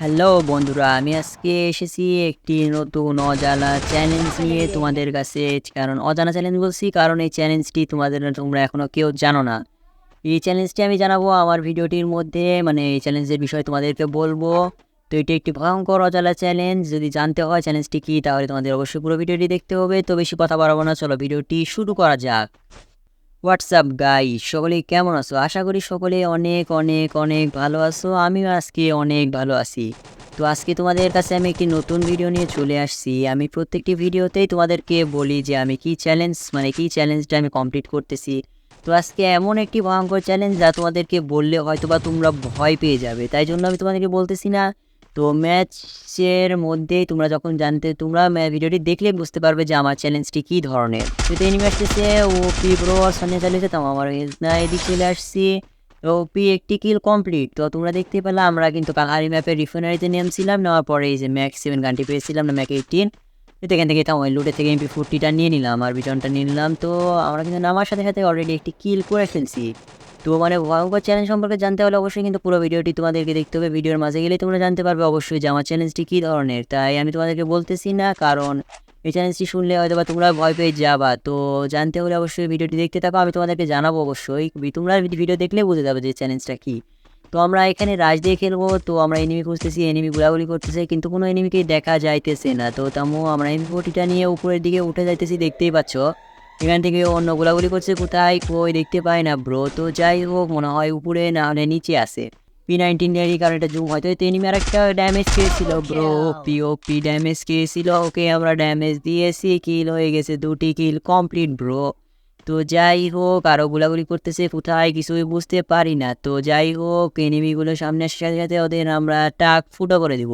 Hello বন্ধুরা, আমি আজকে এসেছি একটি নতুন অজানা চ্যালেঞ্জ নিয়ে তোমাদের কাছে। কারণ অজানা চ্যালেঞ্জ বলছি, কারণ এই চ্যালেঞ্জটি তোমাদের তোমরা এখনও কেউ জানো না। এই চ্যালেঞ্জটি আমি জানাব আমার ভিডিওটির মধ্যে মানে এই চ্যালেঞ্জের বিষয়ে তোমাদেরকে বলব। তো এটি একটি ভয়ঙ্কর অজানা চ্যালেঞ্জ যদি জানতে হয় চ্যালেঞ্জটি কী, তাহলে তোমাদের অবশ্যই পুরো ভিডিওটি দেখতে হবে। তো বেশি কথা বাড়াবো না, চলো ভিডিওটি শুরু করা যাক। হোয়াটসঅ্যাপ গাই সকলেই কেমন আছো? আশা করি সকলে অনেক অনেক অনেক ভালো আছো। আমিও আজকে অনেক ভালো আছি। তো আজকে তোমাদের কাছে আমি একটি নতুন ভিডিও নিয়ে চলে আসছি। আমি প্রত্যেকটি ভিডিওতেই তোমাদেরকে বলি যে আমি কি চ্যালেঞ্জ মানে কি চ্যালেঞ্জটা আমি কমপ্লিট করতেছি। তো আজকে এমন একটি ভয়ঙ্কর চ্যালেঞ্জ যা তোমাদেরকে বললে হয়তো বা তোমরা ভয় পেয়ে যাবে। তাই জন্য আমি তোমাদেরকে বলতেছি না তো ম্যাচের মধ্যেই তোমরা যখন জানতে, তোমরা ভিডিওটি দেখলে বুঝতে পারবে যে আমার চ্যালেঞ্জটি কী ধরনের। তো এনিমি আসতেছে ও পি ব্রো আর সামনে চালিয়েছে তো আমার না এদিক চলে আসছি। ও পি একটি কিল কমপ্লিট তো তোমরা দেখতে পেলে আমরা কিন্তু কালারি ম্যাপের রিফাইনারিতে নেমছিলাম, নেওয়ার পরে এই যে ম্যাক সেভেন গানটি পেয়েছিলাম, না ম্যাক এইটিন তো এখান থেকে তাও লুটে থেকে এমপি ফোরটিটা নিয়ে নিলাম, আর বিটনটা নিয়ে নিলাম। তো আমরা কিন্তু নামার সাথে সাথে অলরেডি একটি কিল করে ফেলছি। তো মানে ভয়ঙ্কর চ্যালেঞ্জ সম্পর্কে জানতে হলে অবশ্যই কিন্তু পুরো ভিডিওটি তোমাদেরকে দেখতে হবে। ভিডিওর মাঝে গেলে তোমরা জানতে পারবে অবশ্যই যে আমার চ্যালেঞ্জটি কী ধরনের। তাই আমি তোমাদেরকে বলতেছি না, কারণ এই চ্যালেঞ্জটি শুনলে হয়তো বা তোমরা ভয় পেয়ে যাবা। তো জানতে হলে অবশ্যই ভিডিওটি দেখতে থাকো, আমি তোমাদেরকে জানাব অবশ্যই। তোমরা ভিডিও দেখলে বুঝে যাবে যে চ্যালেঞ্জটা কী। তো আমরা এখানে রাজ দিয়ে খেলব, তো আমরা এনিমি খুঁজতেছি এনিমি গুলাগুলি করতেছে, কিন্তু কোনো এনিমিকেই দেখা যাইতেছে না। তো তামো, আমরা এমপি ফোর্টিটা নিয়ে উপরের দিকে উঠে যাইতেছি, দেখতেই পাচ্ছ। এখান থেকে অন্য গোলাগুলি করছে কোথায়? কই দেখতে পাই না, ব্রো। তো যাই হোক, মনে হয় উপরে না হলে নিচে আসে পি নাইনটিন এর কারণে জুম হয়তো আর একটা ড্যামেজ খেয়েছিল, bro. P O P damage খেয়েছিল। ওকে আমরা ড্যামেজ দিয়েছি কিল হয়ে গেছে, দুটি কিল কমপ্লিট ব্রো। তো যাই হোক আরও গোলাগুলি করতেছে কোথায় কিছুই বুঝতে পারি না। তো যাই হোক এনিমিগুলো সামনে আসার সাথে সাথে ওদের আমরা টাক ফুটো করে দিব।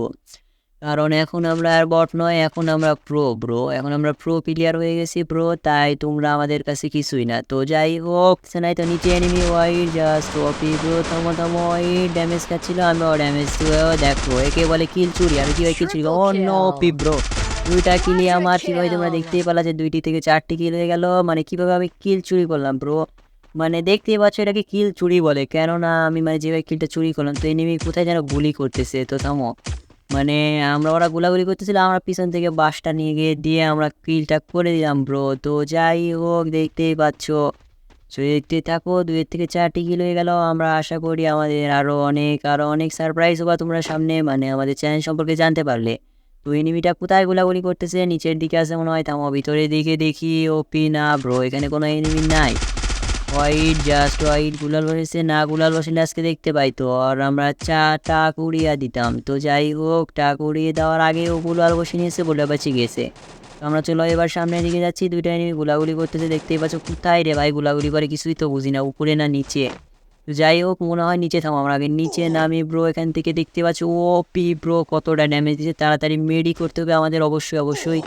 কারণ এখন আমরা আর বট নয় এখন আমরা প্রো ব্রো এখন আমরা প্রো প্লেয়ার হয়ে গেছি প্রো তাই তোমরা আমাদের কাছে কিছুই না। তো যাই হোক নাই তো নিচে enemy wide just OP bro থামো থামো ওয়াইড ড্যামেজ খাচ্ছিল আমি ও ড্যামেজ দেখো একে বলে কিল চুরি আমি কীভাবে কিল চুরি ও নো ওপি ব্রো দুইটা কিলি আমার কীভাবে তোমরা দেখতেই পেলা যে দুইটি থেকে চারটি কিল হয়ে গেল। মানে কীভাবে আমি কিল চুরি করলাম ব্রো মানে দেখতেই পাচ্ছ এটাকে কিল চুরি বলে। কেননা আমি মানে যেভাবে কিলটা চুরি করলাম তো এনিমি কোথায় যেন গুলি করতেছে তো থামো। মানে আমরা ওরা গোলাগুলি করতেছিলাম আমরা পিছন থেকে বাসটা নিয়ে গিয়ে দিয়ে আমরা কিলটা করে দিলাম ব্রো তো যাই হোক, দেখতেই পাচ্ছ। দেখতে থাকো, দুইয়ের থেকে চারটি কিল হয়ে গেল। আমরা আশা করি আমাদের আরও অনেক আরও অনেক সারপ্রাইজ হবা তোমরা সামনে মানে আমাদের চ্যানেল সম্পর্কে জানতে পারলে। তো এনিমিটা কোথায় গোলাগুলি করতেছে? নিচের দিকে আছে মনে হয় তামো ভিতরের দিকে দেখি। ওপি না ব্রো এখানে কোনো এনিমি নাই। হোয়াইট জাস্ট হোয়াইট গুলাল বসেছে না গুলাল বসলে আজকে দেখতে পাই তো। আর আমরা চা টাক উড়িয়ে দিতাম। তো যাই হোক টাক উড়িয়ে দেওয়ার আগে ও গুলাল বসে নিয়েছে বলে বাঁচি গেছে। আমরা চলো এবার সামনের দিকে যাচ্ছি। দুইটা এনিমি গুলাগুলি করতেছে, দেখতেই পাচ্ছ কোথায় রে ভাই গুলাগুলি করে, কিছুই তো বুঝি না, উপরে না নিচে। যাই হোক, মনে হয় নিচে থামো, আমরা আগে নিচে নামি ব্রো, এখান থেকে দেখতে পাচ্ছ, ও পি ব্রো কতটা ড্যামেজ দিচ্ছে তাড়াতাড়ি মেডি করতে হবে আমাদের, অবশ্যই অবশ্যই।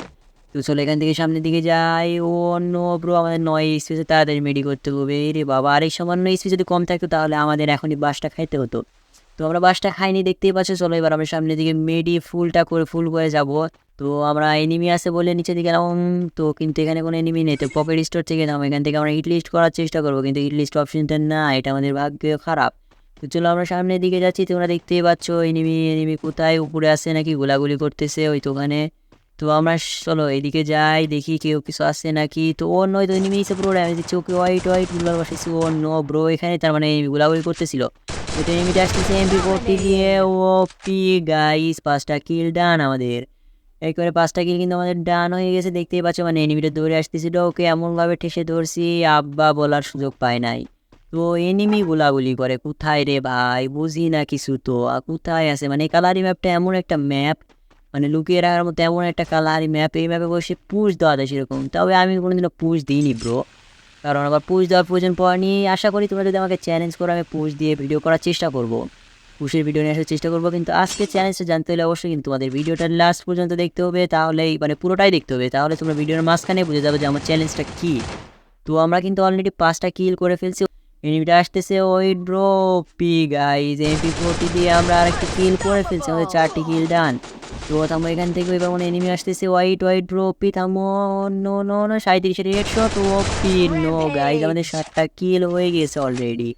তো চলো এখান থেকে সামনের দিকে যাই। ও অন্য ব্রো আমাদের নয় স্পেসে তাড়াতাড়ি মেডি করতে হবে। রে বাবা, আর এই সামান্য স্পেস যদি কম থাকতো তাহলে আমাদের এখনই বাসটা খাইতে হতো। তো আমরা বাসটা খাইনি, দেখতেই পাচ্ছ। চলো এবার আমরা সামনের দিকে মেডি ফুলটা করে ফুল করে যাব। তো আমরা এনিমি আছে বলে নিচে দিকে নাম তো কিন্তু এখানে কোনো এনিমি নেই। তো পকেট স্টোর থেকে নাম। এখান থেকে আমরা হিট লিস্ট করার চেষ্টা করব, কিন্তু হিট লিস্ট অপশনটা না। এটা আমাদের ভাগ্য খারাপ। তো চলো আমরা সামনের দিকে যাচ্ছি। তোমরা দেখতেই পাচ্ছ এনিমি এনিমি কোথায়? উপরে আসে নাকি গোলাগুলি করতেছে ওই তো ওখানে তো আমরা চলো এদিকে যাই, দেখি কেউ কিছু আসছে নাকি। তো ও নয় তো এনিমি পুরো ড্যামেজ দিচ্ছে ওকে হোয়াইট হোয়াইটগুলার বসেছি ও নো ব্রো এখানে তার মানে গুলাগুলি করতেছিল। তো এনিমিটা আসতেছে এমপি ফোরটি দিয়ে। ও পি গাইস পাঁচটা কিল ডান আমাদের। একবারে পাঁচটা কিল কিন্তু আমাদের ডান হয়ে গেছে, দেখতেই পাচ্ছ মানে এনিমিটা দৌড়ে আসতেছিল। ওকে এমনভাবে ঠেসে ধরছি, আব্বা বলার সুযোগ পায় নাই। তো এনিমি গুলাগুলি করে, কোথায় রে ভাই? বুঝি না কিছু তো কোথায় আছে? মানে কালারি ম্যাপটা এমন একটা ম্যাপ মানে লুকিয়ে রাখার মতো এমন একটা কালারি ম্যাপ এই ম্যাপে বসে পুশ দেওয়া যায় সেরকম। তবে আমি কোনোদিনও পুশ দিইনি ব্রো কারণ আবার পুশ দেওয়ার প্রয়োজন পড়েনি আশা করি তোমরা যদি আমাকে চ্যালেঞ্জ করো, আমি পুশ দিয়ে ভিডিও করার চেষ্টা করব। পুশের ভিডিও নিয়ে আসার চেষ্টা করব, কিন্তু আজকে চ্যালেঞ্জটা জানতে হলে অবশ্যই কিন্তু তোমাদের ভিডিওটা লাস্ট পর্যন্ত দেখতে হবে। তাহলেই মানে পুরোটাই দেখতে হবে। তাহলে তোমরা ভিডিওর মাঝখানে বুঝে যাবে যে আমার চ্যালেঞ্জটা কী। তো আমরা কিন্তু অলরেডি পাঁচটা কিল করে ফেলছি। এনিমিটা আসতেছে, ওই bro P guys MP forty দিয়ে আমরা আরেকটা কিল করে ফেলছি, আমাদের চারটি কিল ডান তো থামো এখান থেকে এবার মনে এনিমি আসতেছে হোয়াইট হোয়াইট ব্রো পি থামো no no no সাঁত্রিশের head shot O P no guys আমাদের সাতটা কিল হয়ে গেছে অলরেডি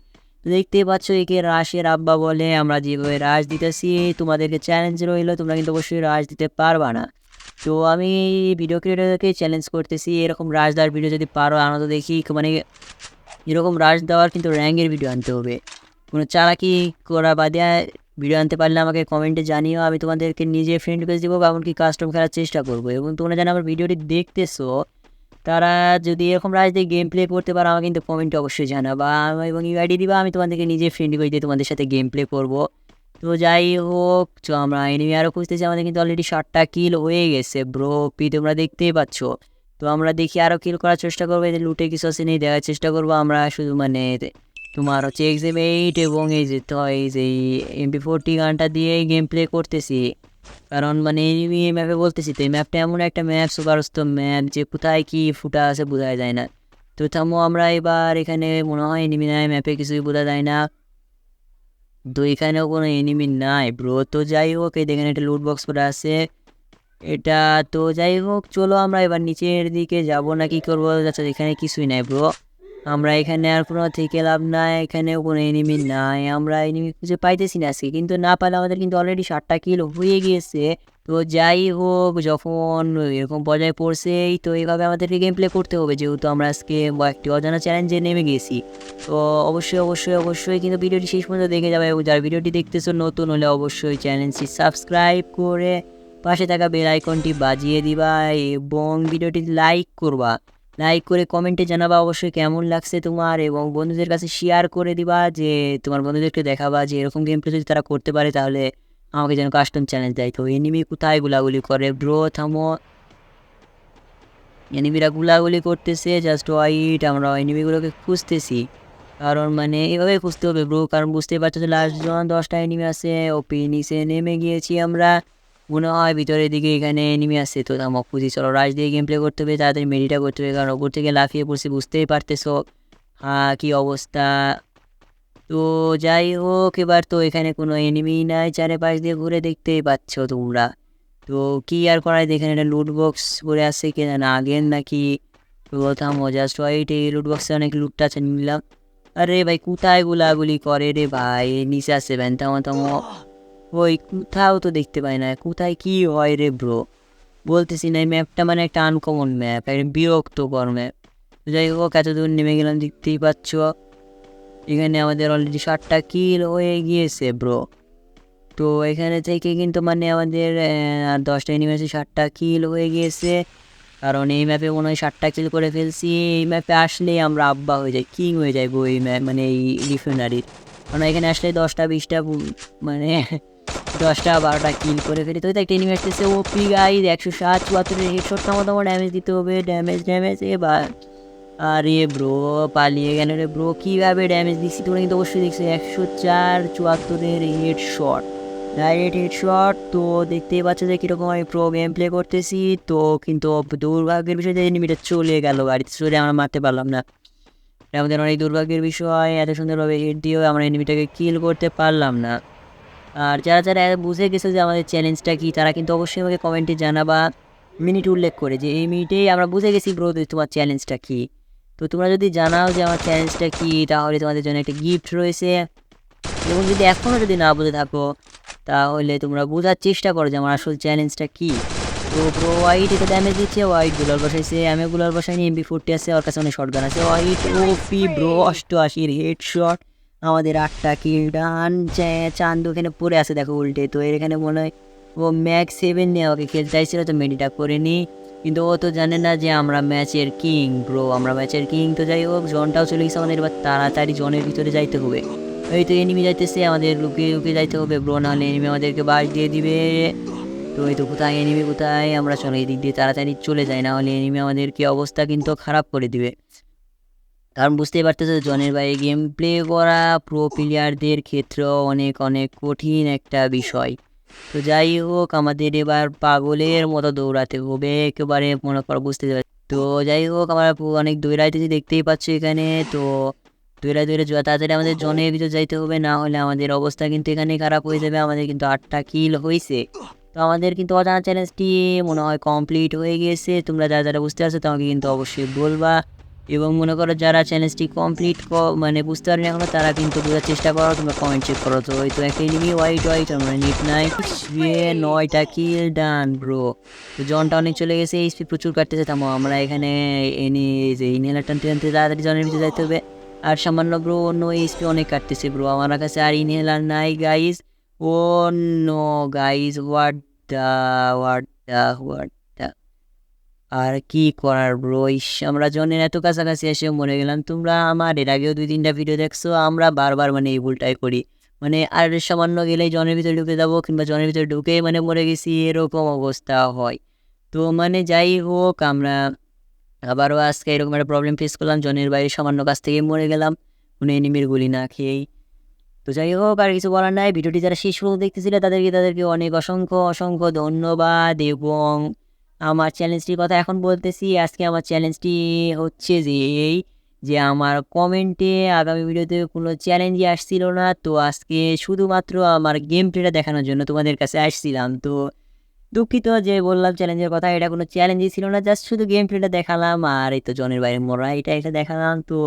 তো তো দেখতেই পাচ্ছ, একে রাশের আব্বা বলে আমরা যেভাবে রাশ দিতেছি, তোমাদেরকে চ্যালেঞ্জ রইল, তোমরা কিন্তু অবশ্যই রাশ দিতে পারবা না। তো আমি ভিডিও ক্রিয়েটারকে চ্যালেঞ্জ করতেছি, এরকম রাশ দেওয়ার ভিডিও যদি পারো তো দেখি মানে এরকম রাশ দেওয়ার কিন্তু র্যাঙ্কের ভিডিও আনতে হবে। কোনো চালাকি করা বাদে ভিডিও আনতে পারলে আমাকে কমেন্টে জানিও, আমি তোমাদেরকে নিজে ফ্রেন্ড রিকোয়েস্ট দেবো বা এমনকি কাস্টম খেলার চেষ্টা করব। এবং তোমরা যেন আমার ভিডিওটি দেখতেছো, তারা যদি এরকম রাজ দিয়ে গেম প্লে করতে পারো, আমাকে কিন্তু কমেন্টে অবশ্যই জানাবা। এবং ইউআইডি দিবা, আমি তোমাদেরকে নিজে ফ্রেন্ড রিকোয়েস্ট দিয়ে তোমাদের সাথে গেম প্লে করব। তো যাই হোক আমরা এনিমি আরও খুঁজতেছি, আমাদের কিন্তু অলরেডি ষাটটা কিল হয়ে গেছে ব্রো পি তোমরা দেখতেই পাচ্ছ? তো আমরা দেখি আরও কিল করার চেষ্টা করব। এদের লুটে কিছু আছে, নেই, দেখার চেষ্টা করব। আমরা শুধু মানে তোমার হচ্ছে এক্সএম এইট এবং এই যে তো এই যে এমপি ফোরটি গানটা দিয়ে গেম প্লে করতেছি। কারণ মানে এনিমি এই ম্যাপে বলতেছি তো, এই ম্যাপটা এমন একটা ম্যাপ সুপারস্ত ম্যাপ যে কোথায় কী ফুটা আছে বোঝা যায় না। তো থামো, আমরা এবার এখানে মনে হয় এনিমি নাই ম্যাপে কিছুই বোঝা যায় না। তো এখানেও কোনো এনিমি নাই ব্রো তো যাই হোক, এই দেখেন একটা লুট বক্স করে আছে। এটা তো যাই হোক চলো আমরা এবার নিচের দিকে যাব না, কি করব? আচ্ছা এখানে কিছুই নাই ব্রো আমরা এখানে আর কোনো থেকে লাভ নাই এখানেও কোনো এনিমি নাই। আমরা এনিমি খুঁজে পাইতেছি না আজকে, কিন্তু না পারলে আমাদের কিন্তু অলরেডি ষাটটা কিলো হয়ে গিয়েছে। তো যাই হোক যখন এরকম পর্যায়ে পড়ছেই তো এইভাবে আমাদেরকে গেম প্লে করতে হবে, যেহেতু আমরা আজকে একটি অজানা চ্যালেঞ্জে নেমে গেছি। তো অবশ্যই অবশ্যই অবশ্যই কিন্তু ভিডিওটি শেষ পর্যন্ত দেখে যাবে এবং যারা ভিডিওটি দেখতেছো নতুন হলে অবশ্যই চ্যানেলটি সাবস্ক্রাইব করে পাশে থাকা বেল আইকনটি বাজিয়ে দিবা এবং ভিডিওটি লাইক করবা। লাইক করে কমেন্টে জানাবা অবশ্যই কেমন লাগছে তোমার এবং বন্ধুদের কাছে শেয়ার করে দিবা যে তোমার বন্ধুদেরকে দেখাবা যে এরকম গেম প্লে যদি তারা করতে পারে তাহলে আমাকে যেন কাস্টম চ্যালেঞ্জ দেয়। তো এনিমি কোথায় গুলাগুলি করে? ব্রো থামো। এনিমিরা গুলাগুলি করতেছে জাস্ট ওয়াইট আমরা এনিমিগুলোকে খুঁজতেছি। কারণ মানে এভাবে খুঁজতে হবে ব্রো কারণ বুঝতেই পারছ যে লাস্ট জন দশটা এনিমি আছে ওপি নিচে নেমে গিয়েছি আমরা। মনে হয় ভিতরের দিকে এখানে এনিমি আসছে। তো থামো খুঁজি চলো রাজ দিয়ে গেম প্লে করতে হবে, তাড়াতাড়ি মেডিটা করতে হবে, কারণ ওপর থেকে লাফিয়ে পড়ছে, বুঝতেই পারতেছো। হ্যাঁ কী অবস্থা? তো যাই হোক, এবার তো এখানে কোনো এনিমি নাই, চারিপাশ দিয়ে ঘুরে দেখতেই পাচ্ছ তোমরা। তো কী আর করাই এখানে একটা লুট বক্স করে আসছে কি না আগের নাকি? তো থামো জাস্ট হোয়াইট এই লুট বক্সে অনেক লুটটা আছে নিলাম। আরে ভাই, কোথায় গুলাগুলি করে রে ভাই? নিচে থামো থামো ওই কোথাও তো দেখতে পাই না। কোথায় কি হয় রে ব্রো বলতেছি না, এই ম্যাপটা মানে একটা আনকমন ম্যাপ একটা বিরক্তকর ম্যাপ যাই হোক এত দূর নেমে গেলাম, দেখতেই পাচ্ছ। এখানে আমাদের অলরেডি ষাটটা কিল হয়ে গিয়েছে ব্রো তো এখানে থেকে কিন্তু মানে আমাদের আর দশটা এনিমেসে ষাটটা কিল হয়ে গিয়েছে। কারণ এই ম্যাপে মনে হয় ষাটটা কিল করে ফেলছি। এই ম্যাপে আসলেই আমরা আব্বা হয়ে যাই কিং হয়ে যাইবো এই ম্যাপ মানে এই রিফাইনারির কারণ এখানে আসলে দশটা, বিশটা মানে দশটা বারোটা কিল করে ফেলি। তো একটা এনিমি আসতেছে ওপি গাইজ একশো সাত চুয়াত্তরের হেডশটটা মতো আমার ড্যামেজ দিতে হবে ড্যামেজ ড্যামেজ এবার। আরে ব্রো পালিয়ে গেল রে ব্রো কীভাবে ড্যামেজ দিচ্ছি? তোমরা কিন্তু অবশ্যই দেখছ একশো চার চুয়াত্তরের head shot direct head shot তো দেখতেই পাচ্ছ যে কীরকম আমি প্রো গেম প্লে করতেছি। তো কিন্তু দুর্ভাগ্যের বিষয় যে এনিমিটা চলে গেল গাড়িতে চলে আমরা মারতে পারলাম না। আমাদের অনেক দুর্ভাগ্যের বিষয়, এত সুন্দরভাবে হেড দিয়েও আমরা এনিমিটাকে কিল করতে পারলাম না। আর যারা যারা বুঝে গেছে যে আমাদের চ্যালেঞ্জটা কী, তারা কিন্তু অবশ্যই আমাকে কমেন্টে জানাবা। মিনিট উল্লেখ করে যে এই মিনিটেই আমরা বুঝে গেছি ব্রো তোমার চ্যালেঞ্জটা কী। তো তোমরা যদি জানাও যে আমার চ্যালেঞ্জটা কী, তাহলে তোমাদের জন্য একটা গিফট রয়েছে। এবং যদি এখনও যদি না বুঝে থাকো, তাহলে তোমরা বোঝার চেষ্টা করো যে আমার আসল চ্যালেঞ্জটা কী। তো প্রো হোয়াইট এটা ড্যামেজ দিচ্ছে হোয়াইটগুলার বসাইছে। আমি গুলার বসাইনি এমবি ফোরটি আছে, ওর কাছে অনেক শর্ট গান আছে হোয়াইট ওপি ব্রো অষ্টআশির হেড শট আমাদের আটটা কিল ডান চান্দ ওখানে পড়ে আছে, দেখো উল্টে। তো এখানে মনে হয় ও ম্যাক সেভেন নিয়ে ওকে খেলতে চাইছিল, তো মেডিটা করে নিই কিন্তু ও তো জানে না যে আমরা ম্যাচের কিং ব্রো আমরা ম্যাচের কিং তো যাই হোক জনটাও চলে গেছে আমাদের। এবার তাড়াতাড়ি জনের ভিতরে যাইতে হবে। এই তো এনিমি যাইতেছে, আমাদের লুকিয়ে লুকিয়ে যাইতে হবে ব্রো নাহলে এনিমি আমাদেরকে বাস দিয়ে দিবে। তো এই তো কোথায় এনিমি কোথায়? আমরা চলো এই দিক দিয়ে তাড়াতাড়ি চলে যাই। না হলে এনিমি আমাদেরকে অবস্থা কিন্তু খারাপ করে দিবে। কারণ বুঝতেই পারতেছে জনের বাইরে গেম প্লে করা প্রো প্লেয়ারদের ক্ষেত্রেও অনেক অনেক কঠিন একটা বিষয়। তো যাই হোক, আমাদের এবার পাগলের মতো দৌড়াতে হবে, একেবারে মনে করো বুঝতে পারছি। তো যাই হোক, আমরা অনেক দৌড়াইতেছি, দেখতেই পাচ্ছি এখানে। তো দৌড়াই দৌড়ে তাড়াতাড়ি আমাদের জনের ভিতর যাইতে হবে, না হলে আমাদের অবস্থা কিন্তু এখানে খারাপ হয়ে যাবে, আমাদের কিন্তু আটটা কিল হয়েছে তো আমাদের কিন্তু অজানা চ্যালেঞ্জটি মনে হয় কমপ্লিট হয়ে গিয়েছে তোমরা যারা যারা বুঝতে পারছ তোমাকে কিন্তু অবশ্যই বলবা। এবং মনে করো যারা চ্যালেঞ্জটি কমপ্লিট মানে বুঝতে পারেনি এখনও, তারা কিন্তু বোঝার চেষ্টা করো তোমরা কমেন্ট চেক করো। তো ওই তো একটা এনিমি হোয়াইট হোয়াইট আমরা নিট নাই। নয়টা কিল ডান ব্রো তো জনটা অনেক চলে গেছে এই এইচপি প্রচুর কাটতেছে, থামো, আমরা এখানে এনে যে ইনহেলার টানতে টানতে তাড়াতাড়ি জনের ভিতরে যাইতে হবে। আর সামান্য ব্রো অন্য এইচপি অনেক কাটতেছে ব্রো আমার কাছে আর ইনহেলার নাই guys oh no guys what the what the what আর কি করার ব্রো আমরা জনের এত কাছাকাছি এসে মরে গেলাম। তোমরা আমার এর আগেও দুই তিনটা ভিডিও দেখছ, আমরা বারবার মানে এই ভুলটাই করি। মানে আর সামান্য গেলেই জনের ভিতরে ঢুকে যাব কিংবা জনের ভিতরে ঢুকে মানে মরে গেছি, এরকম অবস্থা হয়। তো মানে যাই হোক, আমরা আবারও আজকে এরকম একটা প্রবলেম ফেস করলাম। জনের বাইরে সামান্য কাছ থেকে মরে গেলাম। কোনো এনিমির গুলি না খেয়েই। তো যাই হোক, আর কিছু বলার নাই। ভিডিওটি যারা শেষ পর্যন্ত দেখতেছিলে তাদেরকে তাদেরকে অনেক অসংখ্য অসংখ্য ধন্যবাদ এবং আমার চ্যালেঞ্জটির কথা এখন বলতেছি। আজকে আমার চ্যালেঞ্জটি হচ্ছে যে এই যে আমার কমেন্টে আগামী ভিডিওতে কোনো চ্যালেঞ্জই আসছিল না। তো আজকে শুধুমাত্র আমার গেম প্লেটা দেখানোর জন্য তোমাদের কাছে আসছিলাম। তো দুঃখিত যে বললাম চ্যালেঞ্জের কথা, এটা কোনো চ্যালেঞ্জই ছিল না জাস্ট শুধু গেম প্লেটা দেখালাম। আর এই তো জনের বাইরে মরা, এটা এটা দেখালাম। তো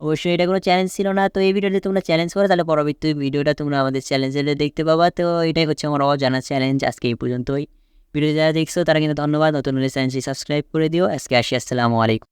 অবশ্যই এটা কোনো চ্যালেঞ্জ ছিল না। তো এই ভিডিওতে তোমরা চ্যালেঞ্জ করো, তাহলে পরবর্তী ভিডিওটা তোমরা আমাদের চ্যালেঞ্জে দেখতে পাবা। তো এটাই হচ্ছে আমার অজানা চ্যালেঞ্জ আজকে এই পর্যন্তই। ভিডিও যারা দেখছ, তারা কিন্তু ধন্যবাদ। নতুন হলে চ্যানেলটি সাবস্ক্রাইব করে দিও। আজকে আসি, আসসালামু আলাইকুম।